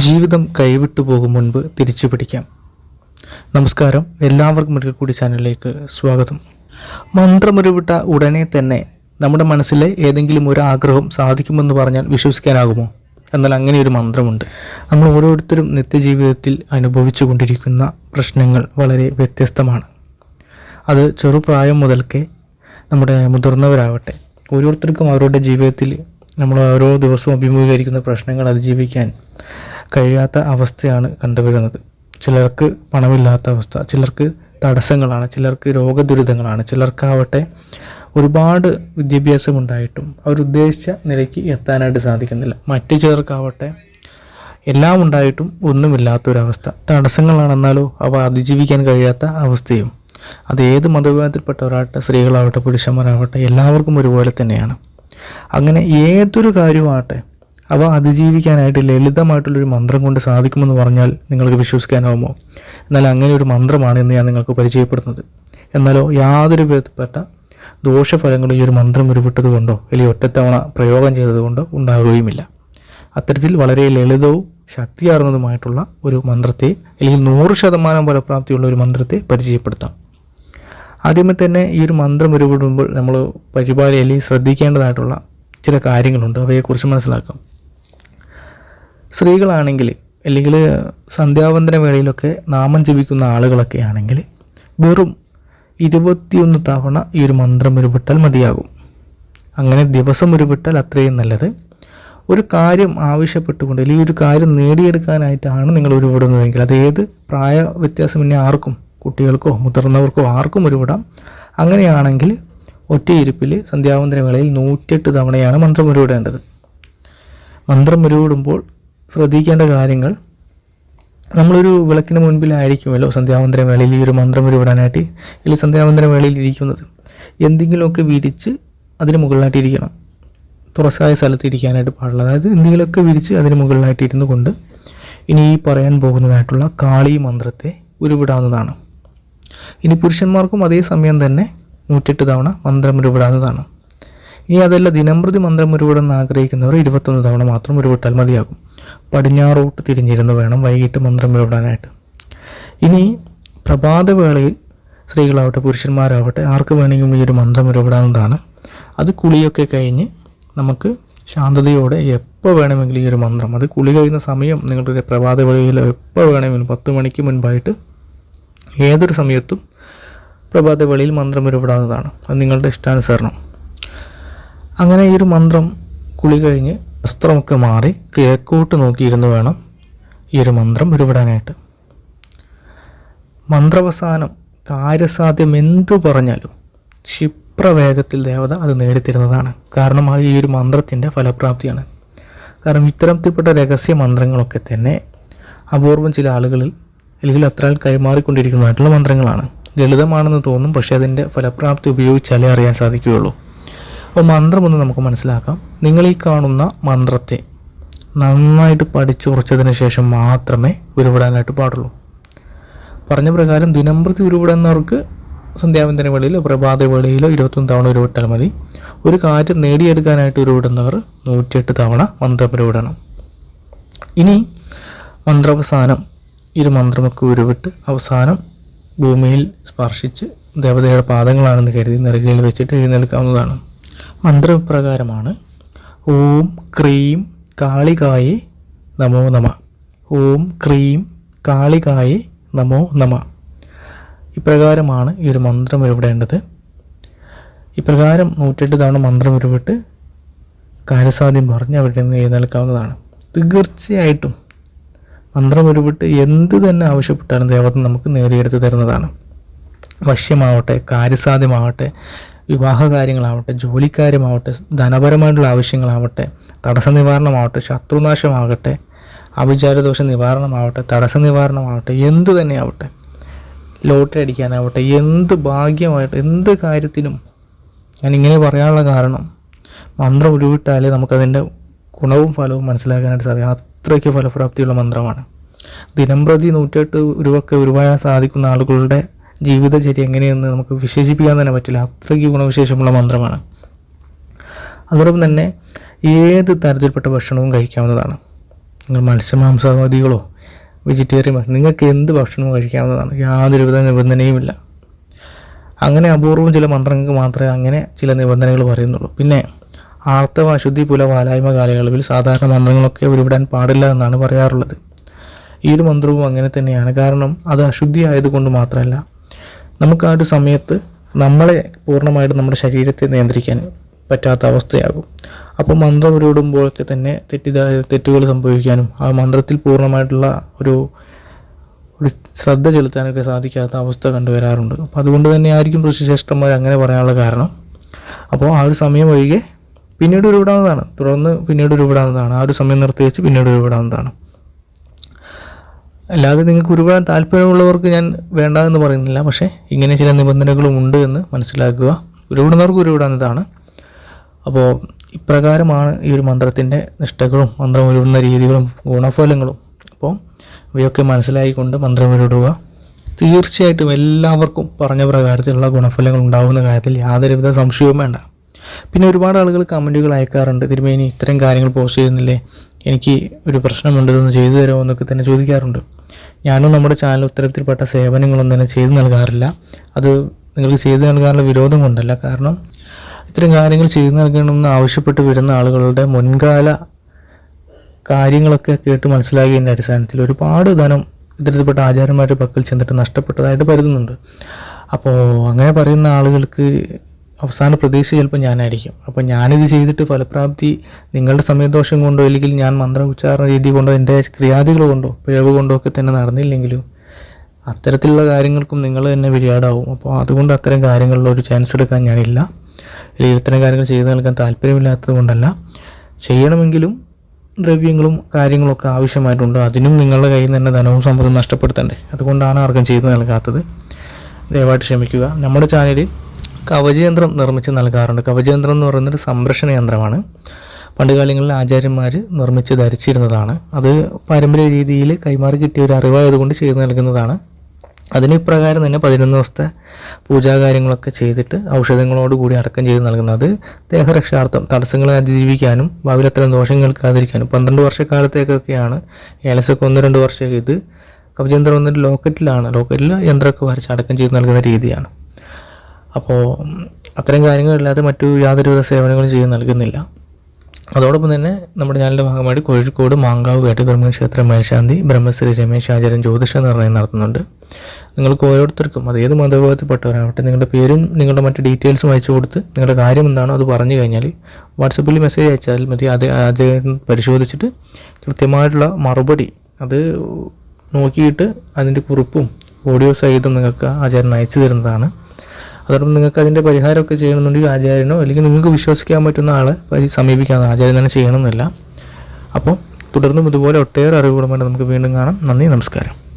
ജീവിതം കൈവിട്ടു പോകും മുൻപ് തിരിച്ചു പിടിക്കാം. നമസ്കാരം. എല്ലാവർക്കും ഒരിക്കൽ കൂടി ചാനലിലേക്ക് സ്വാഗതം. മന്ത്രമുരുവിട്ട ഉടനെ തന്നെ നമ്മുടെ മനസ്സിലെ ഏതെങ്കിലും ഒരു ആഗ്രഹം സാധിക്കുമെന്ന് പറഞ്ഞാൽ വിശ്വസിക്കാനാകുമോ? എന്നാൽ അങ്ങനെ ഒരു മന്ത്രമുണ്ട്. നമ്മൾ ഓരോരുത്തരും നിത്യജീവിതത്തിൽ അനുഭവിച്ചു കൊണ്ടിരിക്കുന്ന പ്രശ്നങ്ങൾ വളരെ വ്യത്യസ്തമാണ്. അത് ചെറുപ്രായം മുതൽക്കേ നമ്മുടെ മുതിർന്നവരാവട്ടെ. ഓരോരുത്തർക്കും അവരുടെ ജീവിതത്തിൽ നമ്മൾ ഓരോ ദിവസവും അഭിമുഖീകരിക്കുന്ന പ്രശ്നങ്ങൾ അതിജീവിക്കാൻ കഴിയാത്ത അവസ്ഥയാണ് കണ്ടുവരുന്നത്. ചിലർക്ക് പണമില്ലാത്ത അവസ്ഥ ചിലർക്ക് തടസ്സങ്ങളാണ് ചിലർക്ക് രോഗദുരിതങ്ങളാണ് ചിലർക്കാവട്ടെ ഒരുപാട് വിദ്യാഭ്യാസം ഉണ്ടായിട്ടും അവരുദ്ദേശിച്ച നിലയ്ക്ക് എത്താനായിട്ട് സാധിക്കുന്നില്ല. മറ്റു ചിലർക്കാവട്ടെ എല്ലാം ഉണ്ടായിട്ടും ഒന്നുമില്ലാത്തൊരവസ്ഥ. തടസ്സങ്ങളാണെന്നാലോ അവ അതിജീവിക്കാൻ കഴിയാത്ത അവസ്ഥയും. അത് ഏത് മതവിഭാഗത്തിൽപ്പെട്ടവരാകട്ടെ സ്ത്രീകളാവട്ടെ പുരുഷന്മാരാവട്ടെ എല്ലാവർക്കും ഒരുപോലെ തന്നെയാണ്. അങ്ങനെ ഏതൊരു കാര്യമാകട്ടെ അവ അതിജീവിക്കാനായിട്ട് ലളിതമായിട്ടുള്ളൊരു മന്ത്രം കൊണ്ട് സാധിക്കുമെന്ന് പറഞ്ഞാൽ നിങ്ങൾക്ക് വിശ്വസിക്കാനാവുമോ? എന്നാൽ അങ്ങനെ ഒരു മന്ത്രമാണ് ഇന്ന് ഞാൻ നിങ്ങൾക്ക് പരിചയപ്പെടുന്നത് എന്നാലോ യാതൊരു വിധപ്പെട്ട ദോഷഫലങ്ങളും ഈ ഒരു മന്ത്രം ഉരുവിട്ടതുകൊണ്ടോ അല്ലെങ്കിൽ ഒറ്റത്തവണ പ്രയോഗം ചെയ്തതുകൊണ്ടോ ഉണ്ടാവുകയുമില്ല. അത്തരത്തിൽ വളരെ ലളിതവും ശക്തിയാർന്നതുമായിട്ടുള്ള ഒരു മന്ത്രത്തെ അല്ലെങ്കിൽ നൂറ് ശതമാനം ഫലപ്രാപ്തിയുള്ള ഒരു മന്ത്രത്തെ പരിചയപ്പെടുത്താം. ആദ്യമേ തന്നെ ഈ ഒരു മന്ത്രം ഉരുവിടുമ്പോൾ നമ്മൾ പരിപാടി അല്ലെങ്കിൽ ശ്രദ്ധിക്കേണ്ടതായിട്ടുള്ള ചില കാര്യങ്ങളുണ്ട്. അവയെക്കുറിച്ച് മനസ്സിലാക്കാം. സ്ത്രീകളാണെങ്കിൽ അല്ലെങ്കിൽ സന്ധ്യാവന്തന വേളയിലൊക്കെ നാമം ജപിക്കുന്ന ആളുകളൊക്കെ ആണെങ്കിൽ വെറും ഇരുപത്തിയൊന്ന് തവണ ഈ ഒരു മന്ത്രം ഉരുവിട്ടാൽ മതിയാകും. അങ്ങനെ ദിവസം ഉരുവിട്ടാൽ അത്രയും നല്ലത്. ഒരു കാര്യം ആവശ്യപ്പെട്ടുകൊണ്ട് അല്ലെങ്കിൽ ഒരു കാര്യം നേടിയെടുക്കാനായിട്ടാണ് നിങ്ങൾ ഉരുവിടുന്നതെങ്കിൽ അത് ഏത് പ്രായ ഇനി ആർക്കും കുട്ടികൾക്കോ മുതിർന്നവർക്കോ ആർക്കും ഉരുവിടാം അങ്ങനെയാണെങ്കിൽ ഒറ്റയിരുപ്പിൽ സന്ധ്യാവന്തന വേളയിൽ നൂറ്റെട്ട് തവണയാണ് മന്ത്രം ഉരുവിടേണ്ടത് മന്ത്രം ഉരുവിടുമ്പോൾ ശ്രദ്ധിക്കേണ്ട കാര്യങ്ങൾ. നമ്മളൊരു വിളക്കിന് മുൻപിലായിരിക്കുമല്ലോ സന്ധ്യാവന്തര വേളയിൽ ഈ ഒരു മന്ത്രം ഉരുവിടാനായിട്ട് അല്ലെങ്കിൽ സന്ധ്യാവന്തര വേളയിൽ ഇരിക്കുന്നത്. എന്തെങ്കിലുമൊക്കെ വിരിച്ച് അതിന് മുകളിലായിട്ട് ഇരിക്കണം. തുറസായ സ്ഥലത്ത് ഇരിക്കാനായിട്ട് പാടില്ല. അതായത് എന്തെങ്കിലുമൊക്കെ വിരിച്ച് അതിന് മുകളിലായിട്ട് ഇരുന്നു കൊണ്ട് ഇനി ഈ പറയാൻ പോകുന്നതായിട്ടുള്ള കാളി മന്ത്രത്തെ ഉരുവിടാവുന്നതാണ്. ഇനി പുരുഷന്മാർക്കും അതേ സമയം തന്നെ നൂറ്റെട്ട് തവണ മന്ത്രം ഉരുവിടാവുന്നതാണ്. ഇനി അതല്ല ദിനംപ്രതി മന്ത്രം ഉരുവിടുന്ന ആഗ്രഹിക്കുന്നവർ ഇരുപത്തൊന്ന് തവണ മാത്രം ഉരുവിട്ടാൽ മതിയാകും. പടിഞ്ഞാറോട്ട് തിരിഞ്ഞിരുന്ന് വേണം വൈകിട്ട് മന്ത്രം വിടാനായിട്ട് ഇനി പ്രഭാതവേളയിൽ സ്ത്രീകളാവട്ടെ പുരുഷന്മാരാവട്ടെ ആർക്ക് വേണമെങ്കിലും ഈ ഒരു മന്ത്രം ഉരുവിടാവുന്നതാണ് അത് കുളിയൊക്കെ കഴിഞ്ഞ് നമുക്ക് ശാന്തതയോടെ എപ്പോൾ വേണമെങ്കിലും ഈ ഒരു മന്ത്രം അത് കുളി കഴിയുന്ന സമയം നിങ്ങളുടെ പ്രഭാതവേളയിലോ എപ്പോൾ വേണമെങ്കിലും പത്ത് മണിക്ക് മുൻപായിട്ട് ഏതൊരു സമയത്തും പ്രഭാതവേളയിൽ മന്ത്രം ഉരുവിടാവുന്നതാണ് അത് നിങ്ങളുടെ ഇഷ്ടാനുസരണം. അങ്ങനെ ഈ ഒരു മന്ത്രം കുളി കഴിഞ്ഞ് വസ്ത്രമൊക്കെ മാറി കിഴക്കോട്ട് നോക്കിയിരുന്ന് വേണം ഈ ഒരു മന്ത്രം ഉരുവിടാനായിട്ട്. മന്ത്രവസാനം കാര്യസാധ്യം എന്തു പറഞ്ഞാലും ക്ഷിപ്രവേഗത്തിൽ ദേവത അത് നേടിത്തരുന്നതാണ്. കാരണം ആ ഈ ഒരു മന്ത്രത്തിന്റെ ഫലപ്രാപ്തിയാണ്. കാരണം ഇത്തരത്തിൽപ്പെട്ട രഹസ്യ മന്ത്രങ്ങളൊക്കെ തന്നെ അപൂർവം ചില ആളുകളിൽ അല്ലെങ്കിൽ അത്ര കൈമാറിക്കൊണ്ടിരിക്കുന്നതായിട്ടുള്ള മന്ത്രങ്ങളാണ്. ലളിതമാണെന്ന് തോന്നും പക്ഷേ അതിന്റെ ഫലപ്രാപ്തി ഉപയോഗിച്ചാലേ അറിയാൻ സാധിക്കുകയുള്ളൂ. അപ്പോൾ മന്ത്രം ഒന്ന് നമുക്ക് മനസ്സിലാക്കാം. നിങ്ങൾ ഈ കാണുന്ന മന്ത്രത്തെ നന്നായിട്ട് പഠിച്ചുറച്ചതിന് ശേഷം മാത്രമേ ഉരുവിടാനായിട്ട് പാടുള്ളൂ. പറഞ്ഞ പ്രകാരം ദിനംപ്രതി ഉരുവിടുന്നവർക്ക് സന്ധ്യാവന്തന വേളയിലോ പ്രഭാത വേളയിലോ ഇരുപത്തൊന്ന് തവണ ഉരുവിട്ടാൽ മതി. ഒരു കാര്യം നേടിയെടുക്കാനായിട്ട് ഉരുവിടുന്നവർ നൂറ്റിയെട്ട് തവണ മന്ത്രം ഉരുവിടണം. ഇനി മന്ത്രാവസാനം ഇരു മന്ത്രമൊക്കെ ഉരുവിട്ട് അവസാനം ഭൂമിയിൽ സ്പർശിച്ച് ദേവതയുടെ പാദങ്ങളാണെന്ന് കരുതി നെറുകയിൽ വെച്ചിട്ട് എഴുന്നേൽക്കാവുന്നതാണ്. മന്ത്രപ്രകാരമാണ് ഓം ക്രീം കാളികായേ നമോ നമ. ഓം ക്രീം കാളികായേ നമോ നമ. ഇപ്രകാരമാണ് ഈ ഒരു മന്ത്രം ഉരുവിടേണ്ടത്. ഇപ്രകാരം നൂറ്റെട്ട് തവണ മന്ത്രം ഉരുവിട്ട് കാര്യസാധ്യം പറഞ്ഞ് അവിടെ നിന്ന് എഴുന്നേൽക്കാവുന്നതാണ്. തീർച്ചയായിട്ടും മന്ത്രം ഉരുവിട്ട് എന്ത് തന്നെ ആവശ്യപ്പെട്ടാലും ദേവത നമുക്ക് നേടിയെടുത്ത് തരുന്നതാണ്. വശ്യമാവട്ടെ കാര്യസാധ്യമാവട്ടെ വിവാഹ കാര്യങ്ങളാവട്ടെ ജോലിക്കാര്യമാവട്ടെ ധനപരമായിട്ടുള്ള ആവശ്യങ്ങളാവട്ടെ തടസ്സ നിവാരണമാവട്ടെ ശത്രുനാശമാകട്ടെ അവിചാരദോഷ നിവാരണമാവട്ടെ തടസ്സ നിവാരണമാവട്ടെ എന്ത് തന്നെയാവട്ടെ ലോട്ടറി അടിക്കാനാവട്ടെ എന്ത് ഭാഗ്യമായിട്ട് എന്ത് കാര്യത്തിനും ഞാൻ ഇങ്ങനെ പറയാനുള്ള കാരണം മന്ത്രം ഉരുവിട്ടാലേ നമുക്കതിന്റെ ഗുണവും ഫലവും മനസ്സിലാക്കാനായിട്ട് സാധിക്കും. അത്രയ്ക്ക് ഫലപ്രാപ്തിയുള്ള മന്ത്രമാണ്. ദിനംപ്രതി നൂറ്റെട്ട് ഉരുവൊക്കെ ഉരുവാൻ സാധിക്കുന്ന ആളുകളുടെ ജീവിതചര്യ എങ്ങനെയെന്ന് നമുക്ക് വിശേഷിപ്പിക്കാൻ തന്നെ പറ്റില്ല. അത്രയ്ക്ക് ഗുണവിശേഷമുള്ള മന്ത്രമാണ്. അതോടൊപ്പം തന്നെ ഏത് തരത്തിൽപ്പെട്ട ഭക്ഷണവും കഴിക്കാവുന്നതാണ്. നിങ്ങൾ മത്സ്യമാംസാദികളോ വെജിറ്റേറിയൻ നിങ്ങൾക്ക് എന്ത് ഭക്ഷണവും കഴിക്കാവുന്നതാണ്. യാതൊരുവിധ നിബന്ധനയുമില്ല. അങ്ങനെ അപൂർവം ചില മന്ത്രങ്ങൾക്ക് മാത്രമേ അങ്ങനെ ചില നിബന്ധനകൾ പറയുന്നുള്ളൂ. പിന്നെ ആർത്തവ അശുദ്ധി പുല വാലായ്മ കാലയളവിൽ സാധാരണ മന്ത്രങ്ങളൊക്കെ ഉരുവിടാൻ പാടില്ല എന്നാണ് പറയാറുള്ളത്. ഈ ഒരു മന്ത്രവും അങ്ങനെ തന്നെയാണ്. കാരണം അത് അശുദ്ധി ആയതുകൊണ്ട് മാത്രമല്ല നമുക്ക് ആ ഒരു സമയത്ത് നമ്മളെ പൂർണമായിട്ട് നമ്മുടെ ശരീരത്തെ നിയന്ത്രിക്കാൻ പറ്റാത്ത അവസ്ഥയാകും. അപ്പോൾ മന്ത്രം ഉരുവിടുമ്പോഴൊക്കെ തന്നെ തെറ്റിദ്ധാ തെറ്റുകൾ സംഭവിക്കാനും ആ മന്ത്രത്തിൽ പൂർണമായിട്ടുള്ള ഒരു ഒരു ശ്രദ്ധ ചെലുത്താനൊക്കെ സാധിക്കാത്ത അവസ്ഥ കണ്ടുവരാറുണ്ട്. അപ്പോൾ അതുകൊണ്ട് തന്നെ ആയിരിക്കും ഋഷിശ്രേഷ്ഠന്മാർ അങ്ങനെ പറയാനുള്ള കാരണം. അപ്പോൾ ആ ഒരു സമയം ഒഴികെ പിന്നീട് ഒരു ഉരുവിടാവുന്നതാണ്. തുടർന്ന് പിന്നീട് ഒരു ഉരുവിടാവുന്നതാണ്. ആ ഒരു സമയം നിർത്തി വെച്ച് പിന്നീട് ഉരുവിടാവുന്നതാണ്. അല്ലാതെ നിങ്ങൾക്ക് ഒരുപാട് താല്പര്യമുള്ളവർക്ക് ഞാൻ വേണ്ട എന്ന് പറയുന്നില്ല. പക്ഷേ ഇങ്ങനെ ചില നിബന്ധനകളും ഉണ്ട് എന്ന് മനസ്സിലാക്കുക. ഉരുവിടുന്നവർക്ക് ഉരുവിടാവുന്നതാണ്. അപ്പോൾ ഇപ്രകാരമാണ് ഈ ഒരു മന്ത്രത്തിന്റെ നിഷ്ഠകളും മന്ത്രം ഉരുവിടുന്ന രീതികളും ഗുണഫലങ്ങളും. അപ്പോൾ ഇവയൊക്കെ മനസ്സിലായിക്കൊണ്ട് മന്ത്രം ഉരുവിടുക. തീർച്ചയായിട്ടും എല്ലാവർക്കും പറഞ്ഞ പ്രകാരത്തിലുള്ള ഗുണഫലങ്ങൾ ഉണ്ടാകുന്ന കാര്യത്തിൽ യാതൊരുവിധ സംശയവും വേണ്ട. പിന്നെ ഒരുപാട് ആളുകൾ കമന്റുകൾ അയക്കാറുണ്ട്. തിരുമേനി ഇത്തരം കാര്യങ്ങൾ പോസ്റ്റ് ചെയ്യുന്നില്ലേ? എനിക്ക് ഒരു പ്രശ്നമുണ്ട് ഇതൊന്ന് ചെയ്തു തരുമോ എന്നൊക്കെ തന്നെ ചോദിക്കാറുണ്ട്. ഞാനും നമ്മുടെ ചാനൽ ഉത്തരത്തിൽപ്പെട്ട സേവനങ്ങളൊന്നും തന്നെ ചെയ്തു നൽകാറില്ല. അത് നിങ്ങൾക്ക് ചെയ്തു നൽകാനുള്ള വിരോധം കൊണ്ടല്ല. കാരണം ഇത്തരം കാര്യങ്ങൾ ചെയ്തു നൽകണമെന്ന് ആവശ്യപ്പെട്ട് വരുന്ന ആളുകളുടെ മുൻകാല കാര്യങ്ങളൊക്കെ കേട്ട് മനസ്സിലാക്കിയതിന്റെ അടിസ്ഥാനത്തിൽ ഒരുപാട് ധനം ഇത്തരത്തിൽപ്പെട്ട ആചാരന്മാരുടെ പക്കൽ ചെന്നിട്ട് നഷ്ടപ്പെട്ടതായിട്ട് കരുതുന്നുണ്ട്. അപ്പോൾ അങ്ങനെ പറയുന്ന ആളുകൾക്ക് അവസാന പ്രതീക്ഷ ചിലപ്പോൾ ഞാനായിരിക്കും. അപ്പോൾ ഞാനിത് ചെയ്തിട്ട് ഫലപ്രാപ്തി നിങ്ങളുടെ സമയദോഷം കൊണ്ടോ അല്ലെങ്കിൽ ഞാൻ മന്ത്ര ഉച്ചാരണ രീതി കൊണ്ടോ എന്റെ ക്രിയാദികൾ കൊണ്ടോ പിഴവ് കൊണ്ടോ ഒക്കെ തന്നെ നടന്നില്ലെങ്കിലും അത്തരത്തിലുള്ള കാര്യങ്ങൾക്കും നിങ്ങൾ തന്നെ വിരിയാടാവും. അപ്പോൾ അതുകൊണ്ട് അത്തരം കാര്യങ്ങളിൽ ഒരു ചാൻസ് എടുക്കാൻ ഞാനില്ല. അല്ലെങ്കിൽ ഇത്തരം കാര്യങ്ങൾ ചെയ്തു നൽകാൻ താല്പര്യമില്ലാത്തത് കൊണ്ടല്ല. ചെയ്യണമെങ്കിലും ദ്രവ്യങ്ങളും കാര്യങ്ങളൊക്കെ ആവശ്യമായിട്ടുണ്ട്. അതിനും നിങ്ങളുടെ കയ്യിൽ നിന്ന് തന്നെ ധനവും സമ്പത്തും നഷ്ടപ്പെടുത്തണ്ടേ. അതുകൊണ്ടാണ് ആർക്കും ചെയ്തു നൽകാത്തത്. ദയവായിട്ട് ക്ഷമിക്കുക. നമ്മുടെ ചാനലിൽ കവചയന്ത്രം നിർമ്മിച്ച് നൽകാറുണ്ട്. കവചയന്ത്രം എന്ന് പറയുന്നൊരു സംരക്ഷണ യന്ത്രമാണ്. പണ്ടുകാലങ്ങളിൽ ആചാര്യന്മാർ നിർമ്മിച്ച് ധരിച്ചിരുന്നതാണ്. അത് പാരമ്പര്യ രീതിയിൽ കൈമാറി കിട്ടിയ ഒരു അറിവായതുകൊണ്ട് ചെയ്തു നൽകുന്നതാണ്. അതിന് ഇപ്രകാരം തന്നെ പതിനൊന്ന് ദിവസത്തെ പൂജാകാര്യങ്ങളൊക്കെ ചെയ്തിട്ട് ഔഷധങ്ങളോട് കൂടി അടക്കം ചെയ്ത് നൽകുന്നത്. ദേഹരക്ഷാർത്ഥം തടസ്സങ്ങളെ അതിജീവിക്കാനും ഭാവിയിൽ അത്തരം ദോഷം കേൾക്കാതിരിക്കാനും പന്ത്രണ്ട് വർഷക്കാലത്തേക്കൊക്കെയാണ് ഏലസൊക്കെ ഒന്ന് രണ്ട് വർഷം ഇത് കവചയന്ത്രം എന്നൊരു ലോക്കറ്റിലാണ്. ലോക്കറ്റിൽ യന്ത്രമൊക്കെ വരച്ച് അടക്കം ചെയ്ത് നൽകുന്ന രീതിയാണ്. അപ്പോൾ അത്തരം കാര്യങ്ങളില്ലാതെ മറ്റു യാതൊരുവിധ സേവനങ്ങളും ചെയ്ത് നൽകുന്നില്ല. അതോടൊപ്പം തന്നെ നമ്മുടെ ചാനലിന്റെ ഭാഗമായിട്ട് കോഴിക്കോട് മാങ്കാവ് വേട്ടകുർമ്മ ക്ഷേത്ര മേൽശാന്തി ബ്രഹ്മശ്രീ രമേശ് ആചാര്യൻ ജ്യോതിഷ നിർണയം നടത്തുന്നുണ്ട്. നിങ്ങൾക്ക് ഓരോരുത്തർക്കും അത് ഏത് മതവിഭാഗത്തിൽപ്പെട്ടവരാവട്ടെ നിങ്ങളുടെ പേരും നിങ്ങളുടെ മറ്റു ഡീറ്റെയിൽസും അയച്ചു കൊടുത്ത് നിങ്ങളുടെ കാര്യം എന്താണോ അത് പറഞ്ഞു കഴിഞ്ഞാൽ വാട്സപ്പിൽ മെസ്സേജ് അയച്ചാൽ മതി. അത് അദ്ദേഹം പരിശോധിച്ചിട്ട് കൃത്യമായിട്ടുള്ള മറുപടി അത് നോക്കിയിട്ട് അതിന്റെ കുറിപ്പും ഓഡിയോ സഹിതം നിങ്ങൾക്ക് ആചാര്യൻ അയച്ചു തരുന്നതാണ്. അതോടൊപ്പം നിങ്ങൾക്ക് അതിന്റെ പരിഹാരമൊക്കെ ചെയ്യണമെന്നുണ്ടെങ്കിൽ ആചാര്യനോ അല്ലെങ്കിൽ നിങ്ങൾക്ക് വിശ്വസിക്കാൻ പറ്റുന്ന ആളെ സമീപിക്കാതെ ആചാര്യൻ തന്നെ ചെയ്യണമെന്നില്ല. അപ്പോൾ തുടർന്നും ഇതുപോലെ ഒട്ടേറെ അറിവുകളുമായിട്ട് നമുക്ക് വീണ്ടും കാണാം. നന്ദി നമസ്കാരം.